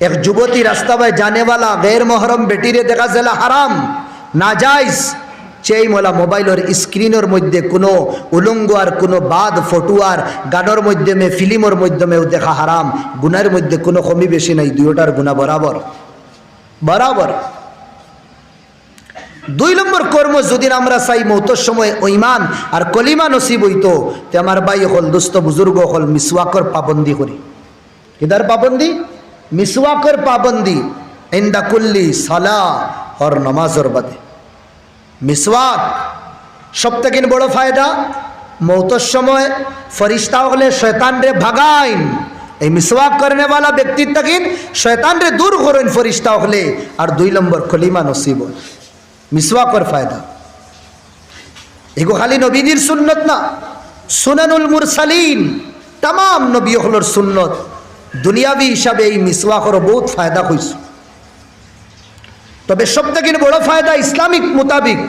এক যুবতী রাস্তা বাই জানেওয়ালা গের মহরম বেটিরে দেখা জেলা হারাম। না যাইস। সেই মোলা মোবাইলের স্ক্রিনের মধ্যে কোনো উলঙ্গ আর কোনো বাদ ফটুয়ার গানের মাধ্যমে ফিল্মর মাধ্যমেও দেখা হারাম। গুনার মধ্যে কোনো কমি বেশি নাই, দুইটার গুণা বরাবর। বরাবর। দুই নম্বর কর্ম যদি আমরা চাই মৌতর সময় ঐমান আর কলিমা নসিব হইতো, তে আমার ভাই হল দুস্থ বুজুর্গ হল মিসওয়াকর পাবন্দি করি। কিদার পাবন্দি? মিসওয়াকর পাবন্দি ইন্দা কুল্লি সালা হর নমাজর বাদে। মিসওয়াক সব থেকে বড় ফায়দা, মৌতর সময় ফরিস্তা হলে শয়তান রে ভাগাইন। এই মিসওয়াক করনে वाला ব্যক্তির তাকিন শয়তান রে দূর করেন ফরিস্তা হলে, আর দুই নম্বর কলিমা নসিব। মিসওয়াকর ফায়দা। এগো খালি নবীদের সুন্নত না, সুনানুল মুরসালিন তাম নবী হলর সুন্নত। দুনিয়াবি হিসাবে এই মিসওয়াকর বহুত ফায়দা হয়েছে তবে সব থেকে বড় ফায়দা ইসলামিক মোতাবিক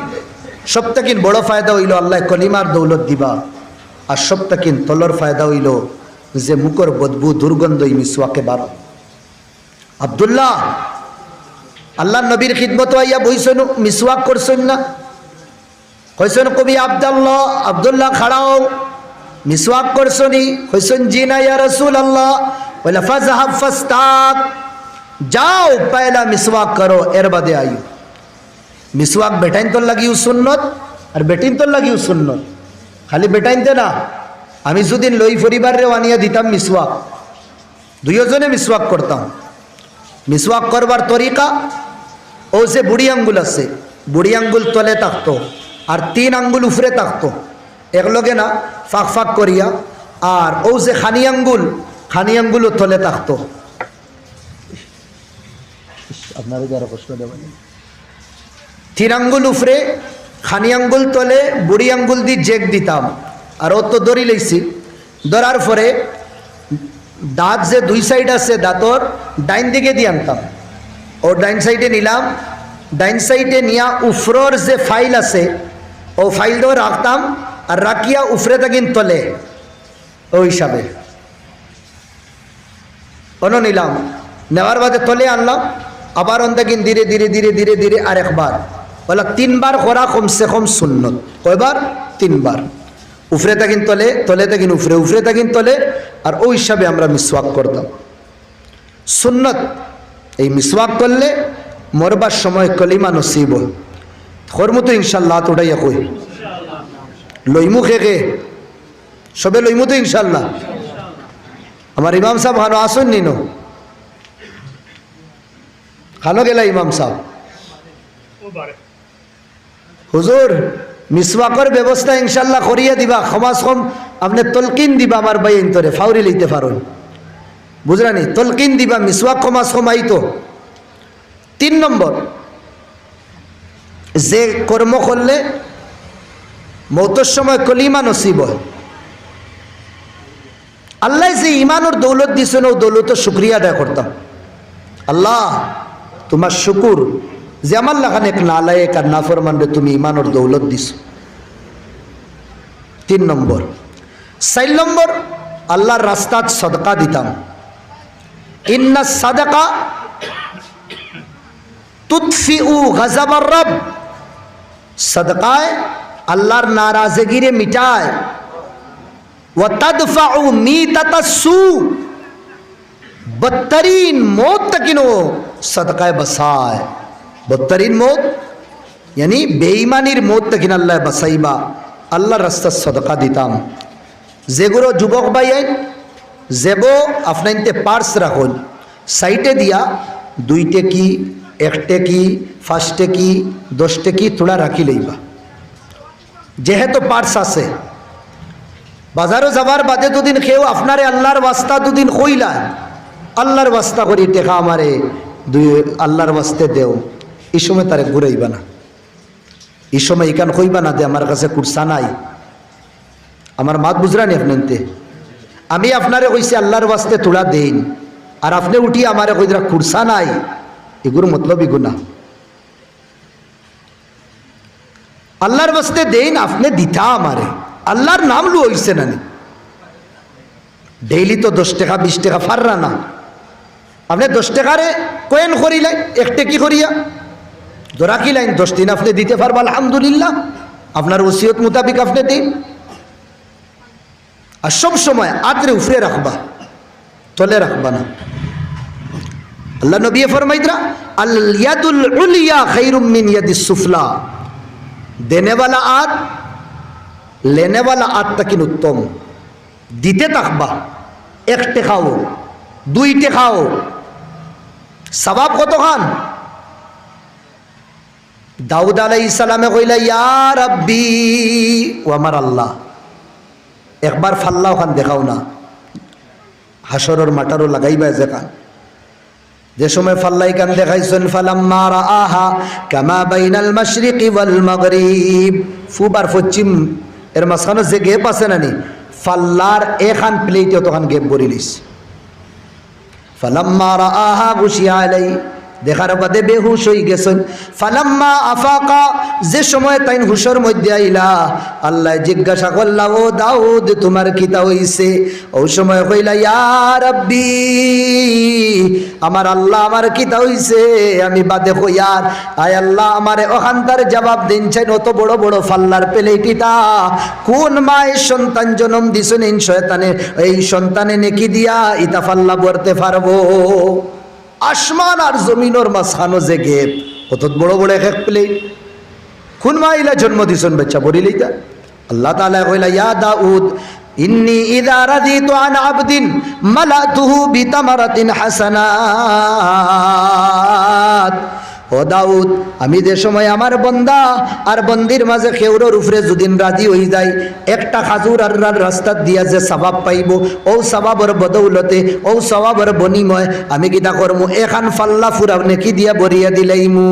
সব থেকে বড় ফায়দা হইল আল্লাহ কলিমার দৌলত দিবা, আর সব থেকে তলর ফায়দা হইল যে মুখর বদবু, দুর্গন্ধ এই মিসওয়াকে বারো আবদুল্লাহ আল্লাহ নবীর খিদমত আইয়া বইছেন, মিসওয়াক করছেন না। হয়েছেন কবি আবদাল্লাহ, আবদুল্লাহ খাড়াও। মিসওয়াক করছনি হয়েছেন জি না ইয়া রসুল আল্লাহ বলে ফাজহাব ফাস্তাক যাও পয়লা মিসওয়াক করো এর বাদে আইও মিসওয়াক বেটাইন তোর লাগিও সুন্নত আর বেটিন তোর লাগিও সুন্নত খালি বেটাইনতে না আমি যদি লই পরিবারে আনিয়া দিতাম মিসওয়াক দুইজনে মিসওয়াক করতাম মিসওয়াক করবার তরিকা ও যে বুড়ি আঙ্গুল আছে বুড়ি আঙ্গুল তলে থাকতো আর তিন আঙ্গুল উফরে থাকতো একলগে না ফাঁক ফাঁক করিয়া আর ও যে খানি আঙ্গুল খানি আঙ্গুলও তলে থাকতো আপনার যারা কষ্ট দেবেন উফরে খানি আঙ্গুল তলে বুড়ি আঙ্গুল দিয়ে জেক দিতাম। আর ও তো দড়ি লইছি। ধরার পরে দাঁত যে দুই সাইড আছে দাঁতর ডাইন দিকে দিয়ে আনতাম। ও ডাইন সাইডে নিলাম। ডাইন সাইডে নিয়া উফরর যে ফাইল আছে ও ফাইলটাও রাখতাম। আর রাখিয়া উফরে থাকিন তলে। ও হিসাবে। অন নিলাম। নেওয়ার বাদে তলে আনলাম। আবার অন থাকিন ধীরে ধীরে ধীরে ধীরে ধীরে আর একবার বলা তিনবার করা কমসে কম সুন্নত। কয়বার? তিনবার। উফরে থাকিন তলে তলে থাকিন উফরে উফরে থাকিন তলে। আর ওই হিসাবে আমরা মিসওয়াক করতাম। সুন্নত। এই মিসওয়াক করলে মরবার সময় কলিমা নসিব খরমু তো ইনশাল্লাহ তোটাইয়া কই। লইমু খে খে সবে লইমু তো ইনশাল্লাহ আমার ইমাম সাহেব ভালো আসুন নিনো। খানো গেলা ইমাম সাহেব। হুজুর, মিসওয়াকর ব্যবস্থা ইনশাল্লাহ করিয়া দিবা সমাজ কম আপনি তলকিন দিবা আমার বাই ইন্তরে ফাউরি লইতে পারুন। বুঝলানি তলকিন দিবা, মিসওয়াক সমাজ কমাই তো তিন নম্বর, যে কর্ম করলে মৌতর সময় কলিমা নসিব হয়। আল্লাহ যে ইমানোর দৌলত দিছেন, ও দৌলত শুক্রিয়া আদায় করতাম। আল্লাহ, তোমার শুকুর। যে আমার লাগান এক নালায়ক আর নাফরমানরে তুমি ইমানোর দৌলত দিছ। তিন নম্বর। চার নম্বর, আল্লাহর রাস্তাত সদকা দিতাম। ইন্না সাদাকা তুৎফি উ গজাবার রব। সদকায় আল্লাহর নারাজগিরে মিটায়। ও তদফাউ মিতাতাসু बदतरीन मौत तकिनो सदकाय बसाय बदतरीन मौत यानी বেঈমানির মত তকিন আল্লাহ বাসাইবা আল্লাহ রাস্তা সদকা দিতাম যেগুলো যুবক ভাই যেব আপনাইতে পার্স রাখুন সাইটে দিয়া দুইটে কি একটে কি ফার্স্টে কি দশটে কি তোলা রাখি লইবা যেহেতু পার্স আছে বাজারও যাবার বাদে দুদিন খেয়েও আপনারে আল্লাহর বাস্তা দুদিন কইলা আল্লাহর বাস্তা করি টেকা আমারে, দুই আল্লাহর বাস্তে দেও। এই সময় তারে ঘুরাইবা না। এই সময় ইকান কইবা না দে আমার কাছে কুরসা নাই। আমার মাত বুঝরানি আপনাতে আমি আপনারে কইছি আল্লাহর বাস্তে তোলা দেইন। আর আপনি উঠি আমারে কইরা কুরসা নাই। এগুর মতলব এগুনা আল্লাহর বাস্তে দেইন, আপনি দিতা আমারে। আল্লাহর নাম লু হইছে না? ডেইলি তো দশ টাকা, বিশ টাকা ফাররা না। আপনি দশ টাকারে কয়েন করিলাই একটা কি করিয়া ধরা কি লাইন? দশ দিন আপনি দিতে পারবা, আলহামদুলিল্লাহ। আপনার ওসিয়ত মোতাবিক আপনি দিন। আর সব সময় আত্রে উফরে রাখবা, তলে রাখবা না। আল্লাহ নবী ফরমাইদরা আল ইয়াদুল উলিয়া খাইরুম মিন ইয়াদিস সুফলা। দেনে वाला আত লেনে वाला আত তাকিন উত্তম। দিতে থাকবা একটে খাও, দুইটে খাও। সবাব কত খান? দাউদ আলাই ইসালামে কইলা, ইয়া রাব্বি, ও আমার আল্লাহ, একবার ফাল্লাও খান, দেখাও না। হাসরের মাটারও লাগাইবা যে খান। যে সময় ফাল্লাই কান দেখাইছেন, ফালাম্মা রাআহা কামা বাইনাল মাশরিকি ওয়াল মাগরিব। ফুবার পশ্চিম এর মাঝখানে যে গেপ আছে নানি ফাল্লার এখান প্লেটে তখন গেপ বরিলিস। ফালাম্মা রাআহা গুশিয়া আলাই দেখার বাদে বেহুশ হয়ে গেছেন। ফালাম্মা আফাকা, যে সময় তাইন হুশর মধ্যে আইলা, আল্লাহ জিজ্ঞাসা করলা, ও দাউদ, তোমার কিতা হইছে? ও সময় কইলা, ইয়া রাব্বি, আমার আল্লাহ আমার কিতা হইছে? আমি বাদে কইয়ার আয় আল্লাহ, আমারে ওখানকার জবাব দিন, চাইন অত বড় বড় ফাল্লার পেলেটিটা কোন মায়ের সন্তান জন্ম দিছেন এই শয়তানে এই সন্তানে নেকি দিয়া ইতা ফাল্লা বলতে পারব? আসমান আর জমিনের মাঝখানো যে গেপ অত বড় বড় এক এক প্লেট কোন মাইলা জন্ম দিছন বেচা বলিলেই তা আল্লাহ তাআলা কইলা, ইয়া দাউদ, ইন্নি ইযা রাদিতু আন আবদিন মালাতুহু বিতামারাতিন হাসানাত। ও দাউদ, আমি যে সময় আমার বন্দা আর বন্দির মাঝে খেউরোর উপরে যদিন রাজি হয়ে যায় একটা খাজুর আর রাস্তার দিয়া যে সবাব পাইব, ও সবাবর বদৌলতে, ও সবাবর বনিময়, আমি কিতা করমু? এখান ফাল্লা ফুরাব নেকি দিয়া বরিয়া দিলাইমু।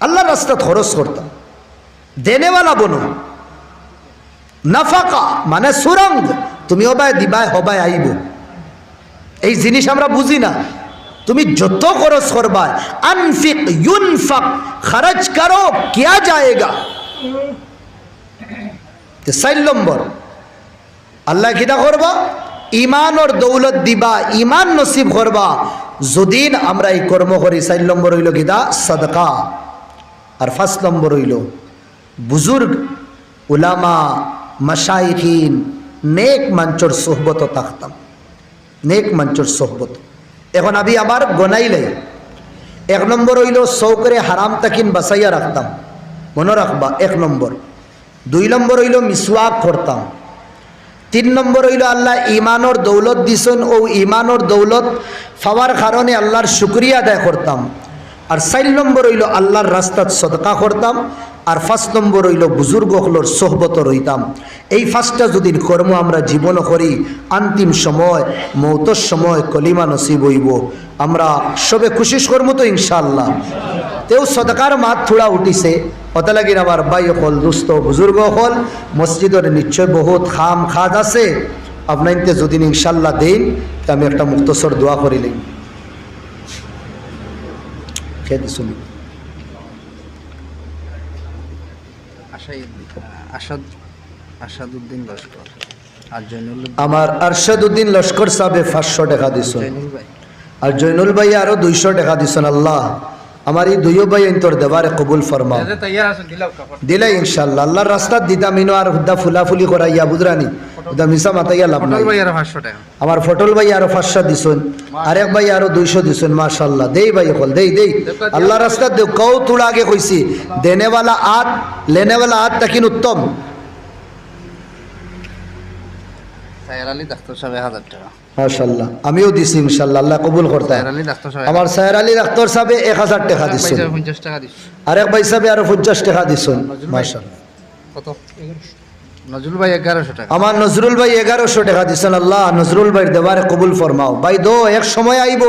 আল্লাহর রাস্তা খরচ করতাম দেনেওয়ালা বনো। নাফাকা মানে সুরঙ্গ। তুমি হবায় দিবায় হবায় আইব। এই জিনিস আমরা বুঝি না। তুমি যত খরচ করবা আনফিক, ইউনফাক খরচ করো, কিয়া যায়গা। চার নম্বর, আল্লাহ কিটা করবা? ইমানর দৌলত দিবা ইমান নসিব করবা। যদিন আমরা এই কর্ম করি, চার নম্বর হইল কিতা সদকা। আর ফার্স্ট নম্বর হইল, বুজুর্গ, উলামা, মশাইখিন, নেক মঞ্চর সোহবত থাকতাম নেক মঞ্চর সোহবত। এখন আমি আবার গনাইলে। এক নম্বর হইল চৌকরে হারাম তাকিন বাসাইয়া রাখতাম। মনে রাখবা, এক নম্বর। দুই নম্বর হইল মিসওয়াক করতাম। তিন নম্বর হইল আল্লাহ ইমানর দৌলত দিছেন, ও ইমানর দৌলত পাওয়ার কারণে আল্লাহর শুক্রিয়া আদায় করতাম। আর চার নম্বর হইল আল্লাহর রাস্তাত সদকা করতাম। আর ফার্স্ট নম্বর হইল বুজুর্গ হলোর সোহবত রইতাম। এই ফার্স্টটা যদি কর্ম আমরা জীবন করি অন্তিম সময়, মৌতর সময় কলিমা নসিব হইব। আমরা সবে খুশি করব তো ইনশাআল্লাহ। তেও সদকার মাত থোড়া উঠিছে। অত লাগিন আবার বাই হল দুস্থ বুজুর্গ হল মসজিদের নিশ্চয় বহুত খাম খাদ আছে। আপনাইতে যদি ইনশাল্লাহ দিন আমি একটা মুক্তসর দোয়া করিলেন খেতে আসাদ আসাদুদ্দিন লস্কর। আর জৈনুল আমার আরশাদুদ্দিন লস্কর সাহেবে পাঁচশো টাকা দিছেন জৈনুল আর জৈনুল ভাই আরও দুইশো টাকা দিছেন আল্লাহ। আমার এই দুইও ভাই তোর দেবারে কবুল ফরমা তৈয়ার আছেন দিলাও কাপড়। দিলে ইনশাল্লাহ আল্লাহর রাস্তা দিতামিনো আর হুদ্দা ফুলাফুলি করাইয়া বুঝরানি। হুদ্দা মিশা মাতাইয়া লাভ নাই। আমার ফটল ভাই আরও পাঁচশো দিছুন আরেক ভাই আরও দুইশো দিছুন মাশাল্লাহ দেই ভাই হল দেই দেই। আল্লাহ রাস্তা দেও কৌ তুড়া আগে কইছি দেনেওয়ালা আত লেনেওয়ালা আত তাকিন উত্তম? মাশাল্লাহ আমিও দিছি ইনশাল্লাহ আল্লাহ কবুল করতে। আমার সায়ের আলী ডাক্তার সাহেব এক হাজার টাকা পঞ্চাশ আরেক ভাই সাহেব আরও পঞ্চাশ টাকা মাশাল্লাহ কত? নজরুল ভাই এগারোশো টাকা। আমার নজরুল ভাই এগারোশো টাকা আল্লাহ নজরুল ভাই দেবারে কবুল ফরমাও। ভাই দো এক সময় আইব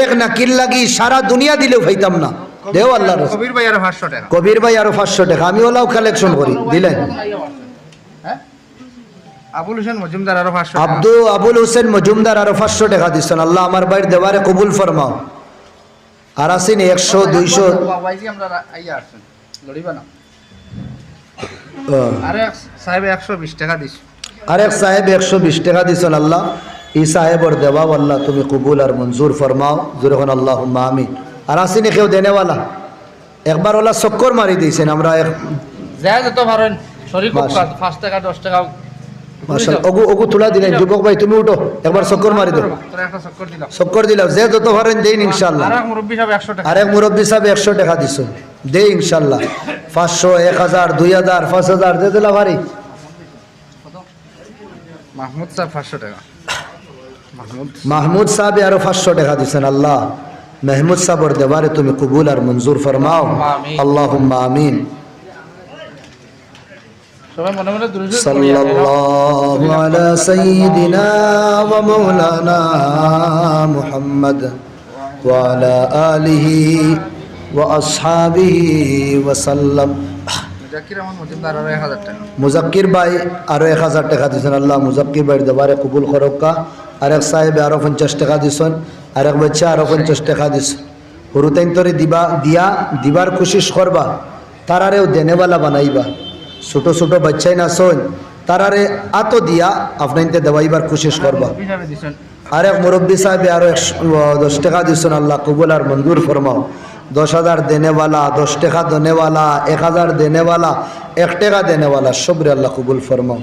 এক না কিল লাগি সারা দুনিয়া দিলেও ভাইতাম না। দেও আল্লাহ কবির ভাই আর পাঁচশো টাকা। কবির ভাই আরও পাঁচশো টাকা। আমি ওলাও কালেকশন করি। দিলেন? হ্যাঁ? আবুল হোসেন মজুমদার আরও পাঁচশো টাকা। আব্দু আবুল হোসেন মজুমদার আরও পাঁচশো টাকা দিচ্ছেন আল্লাহ আমার ভাইয়ের দেবারে কবুল ফরমাও। আর আসেন একশো দুইশো আমরা আইয়া আসছেন। লড়িবা না। আরে সাহেব একশো বিশ টাকা দিস। আরেক সাহেব একশো বিশ টাকা দিচ্ছেন আল্লাহ। ই সাহেবর দেওয়াও আল্লাহ তুমি কবুল আর মঞ্জুর ফরমাও। যখন আল্লাহ আমিন। আর আসিনি কেউ দেনেওয়ালা? একবার ওলা চক্কর মারি দিয়েছেন আমরা এক তুলা দিলেন। যুবক ভাই তুমি উঠো। একবার চক্কর মারি চক্কর দিলাম। যে যত পারেন ইনশাল্লাহ আরেক মুরব্বী সাহেব একশো টাকা। দিছ দে ইনশাল্লাহ পাঁচশো এক হাজার দুই হাজার পাঁচ হাজার দে দিলা ভারি মাহমুদ সাহেব পাঁচশো টাকা মাহমুদ মাহমুদ সাহেব আরো পাঁচশো টাকা দিছেন আল্লাহ মেহমুদ সাহেবর দেবারে তুমি কবুল আর মঞ্জুর ফরমাও আমিন। আল্লাহ আমিন সবাই মনে মনে দুরুদ صلى الله على سيدنا ومولانا محمد وعلى آله ওয়াসহাবিহি মুজাক্কির ভাই আরও এক হাজার টাকা দিচ্ছেন আল্লাহ মুজাক্কির ভাইয়ের দেবারে কবুল খরকা আরেক এক সাহেব আরও পঞ্চাশ টাকা দিচ্ছেন আরেক বাচ্চা আরও পঞ্চাশ টাকা দিয়েছেন হুরুতাইন দিবা দিয়া দিবার কোশিস করবা তারারেও দেনেওয়ালা বানাইবা। ছোট ছোট বাচ্চাই না শোন তারারে আতো দিয়া আপনাইতে দেওয়াইবার কোশিস করবা। আর এক মুরব্বী সাহেব আরও দশ টাকা দিচ্ছেন আল্লাহ কবুল আর মঞ্জুর ফরমাও। দশ হাজার দেনেওয়ালা দশ টাকা দেনেওয়ালা এক হাজার দেনেওয়ালা এক টাকা দেনেওয়ালা সবরে আল্লাহ কবুল ফরমাও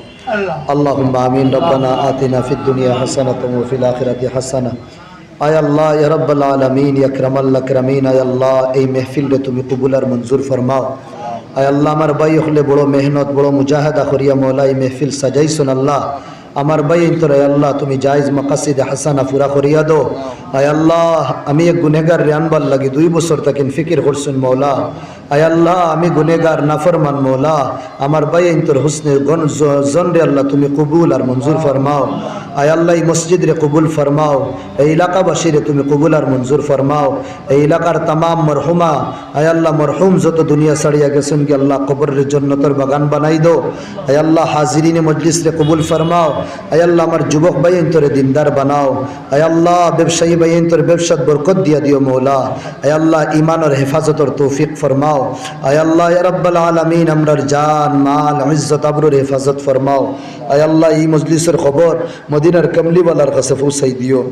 اللهم آمين ربنا آتنا في الدنيا حسنة وفي الآخرة حسنة আয় আল্লাহ ইয়া রব্বাল আলামিন ইয়া আকরামাল আকরামিন আয় আল্লাহ এই মেহফিলরে তুমি কবুল আর মঞ্জুর ফরমাও আয় আল্লাহ আমার ভাই হলে বড় মেহনত বড় মুজাহাদা করিয়া মৌলা এই মেহফিল সাজাইছুন আল্লাহ আমার ভাই তোর আয় আল্লাহ, তুমি জায়জ মাকাসিদ হাসানা ফুরা করিয়া দো আয় আল্লাহ, আমি এক গুনেগার রেয়ানবার লাগি, দুই বছর তাকিন ফিকির করছুন মৌলা আল্লাহ, আমি গুনেগার নাফরমান মৌলা। আমার ভাই তোর হুসনে গন জন রে আল্লাহ তুমি কবুল আর মঞ্জুর ফরমাও। আয় আল্লাহ মসজিদ রে কবুল ফরমাও। এই এলাকাবাসী রে তুমি কবুল আর মঞ্জুর ফরমাও। এই এলাকার তামাম মরহুমা, আয় আল্লাহ, মরহুম যত দুনিয়া ছাড়িয়া গেছেন কি আল্লাহ, কবরের জন্নতর বাগান বানাই দো আয় আল্লাহ, হাজিরিনে মজলিস রে কবুল ফরমাও। আয় আল্লাহ, আমার যুবক ভাইন তোরে দিনদার বানাও। আয় আল্লাহ, ব্যবসায়ী ভাইন তোর ব্যবসাত বরকত দিয়া দিও মৌলা। আয় আল্লাহ ইমানের হেফাজতর তৌফিক ফরমাও। আয় আল্লাহ ইয়া রাব্বাল আলামিন আমরার জান মাল ইজ্জত আবরুর হেফাজত ফরমাও আয় আল্লাহ এই মজলিসের খবর মদিনার কমলিওয়ালার কাছে পৌঁছাই দিও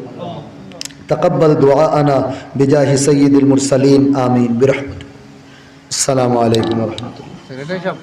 تقبل دعاءنا بجاه سيد المرسلين آمين برحمته السلام عليكم ورحمة الله